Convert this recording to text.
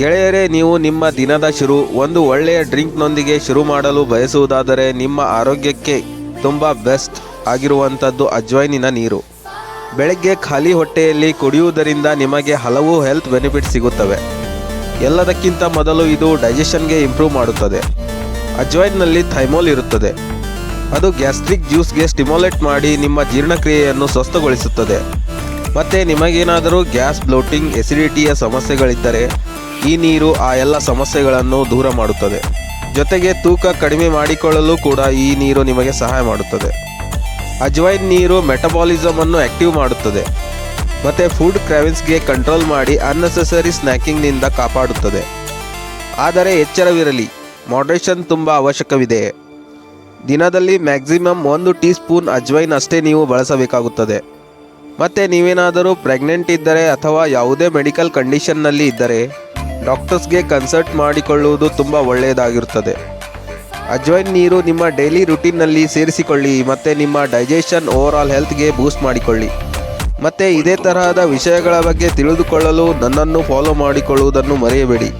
ಗೆಳೆಯರೇ, ನೀವು ನಿಮ್ಮ ದಿನದ ಶುರು, ಒಂದು ಒಳ್ಳೆಯ ಡ್ರಿಂಕ್ನೊಂದಿಗೆ ಶುರು ಮಾಡಲು ಬಯಸುವುದಾದರೆ ನಿಮ್ಮ ಆರೋಗ್ಯಕ್ಕೆ ತುಂಬ ಬೆಸ್ಟ್ ಆಗಿರುವಂಥದ್ದು ಅಜ್ವೈನಿನ ನೀರು. ಬೆಳಗ್ಗೆ ಖಾಲಿ ಹೊಟ್ಟೆಯಲ್ಲಿ ಕುಡಿಯುವುದರಿಂದ ನಿಮಗೆ ಹಲವು ಹೆಲ್ತ್ ಬೆನಿಫಿಟ್ ಸಿಗುತ್ತವೆ. ಎಲ್ಲದಕ್ಕಿಂತ ಮೊದಲು ಇದು ಡೈಜೆಷನ್ಗೆ ಇಂಪ್ರೂವ್ ಮಾಡುತ್ತದೆ. ಅಜ್ವೈನ್ನಲ್ಲಿ ಥೈಮೋಲ್ ಇರುತ್ತದೆ. ಅದು ಗ್ಯಾಸ್ಟ್ರಿಕ್ ಜ್ಯೂಸ್ಗೆ ಸ್ಟಿಮ್ಯುಲೇಟ್ ಮಾಡಿ ನಿಮ್ಮ ಜೀರ್ಣಕ್ರಿಯೆಯನ್ನು ಸ್ವಸ್ಥಗೊಳಿಸುತ್ತದೆ. ಮತ್ತು ನಿಮಗೇನಾದರೂ ಗ್ಯಾಸ್ ಬ್ಲೋಟಿಂಗ್ ಎಸಿಡಿಟಿಯ ಸಮಸ್ಯೆಗಳಿದ್ದರೆ ಈ ನೀರು ಆ ಎಲ್ಲ ಸಮಸ್ಯೆಗಳನ್ನು ದೂರ ಮಾಡುತ್ತದೆ. ಜೊತೆಗೆ ತೂಕ ಕಡಿಮೆ ಮಾಡಿಕೊಳ್ಳಲು ಕೂಡ ಈ ನೀರು ನಿಮಗೆ ಸಹಾಯ ಮಾಡುತ್ತದೆ. ಅಜ್ವೈನ್ ನೀರು ಮೆಟಬಾಲಿಸಮ್ ಅನ್ನು ಆಕ್ಟಿವ್ ಮಾಡುತ್ತದೆ. ಮತ್ತು ಫುಡ್ ಕ್ರಾವಿನ್ಸ್ಗೆ ಕಂಟ್ರೋಲ್ ಮಾಡಿ ಅನ್ನೆಸೆಸರಿ ಸ್ನ್ಯಾಕಿಂಗ್ನಿಂದ ಕಾಪಾಡುತ್ತದೆ. ಆದರೆ ಎಚ್ಚರವಿರಲಿ ಮಾಡ್ರೇಷನ್ ತುಂಬ ಅವಶ್ಯಕವಿದೆ. ದಿನದಲ್ಲಿ ಮ್ಯಾಕ್ಸಿಮಮ್ ಒಂದು ಟೀ ಸ್ಪೂನ್ ಅಜ್ವೈನ್ ಅಷ್ಟೇ ನೀವು ಬಳಸಬೇಕಾಗುತ್ತದೆ. ಮತ್ತು ನೀವೇನಾದರೂ ಪ್ರೆಗ್ನೆಂಟ್ ಇದ್ದರೆ ಅಥವಾ ಯಾವುದೇ ಮೆಡಿಕಲ್ ಕಂಡೀಷನ್ನಲ್ಲಿ ಇದ್ದರೆ ಡಾಕ್ಟರ್ಸ್ಗೆ ಕನ್ಸಲ್ಟ್ ಮಾಡಿಕೊಳ್ಳುವುದು ತುಂಬ ಒಳ್ಳೆಯದಾಗಿರುತ್ತದೆ. ಅಜ್ವೈನ್ ನೀರು ನಿಮ್ಮ ಡೈಲಿ ರುಟೀನ್ನಲ್ಲಿ ಸೇರಿಸಿಕೊಳ್ಳಿ, ಮತ್ತು ನಿಮ್ಮ ಡೈಜೆಷನ್ ಓವರಾಲ್ ಹೆಲ್ತ್ಗೆ ಬೂಸ್ಟ್ ಮಾಡಿಕೊಳ್ಳಿ. ಮತ್ತು ಇದೇ ತರಹದ ವಿಷಯಗಳ ಬಗ್ಗೆ ತಿಳಿದುಕೊಳ್ಳಲು ನನ್ನನ್ನು ಫಾಲೋ ಮಾಡಿಕೊಳ್ಳುವುದನ್ನು ಮರೆಯಬೇಡಿ.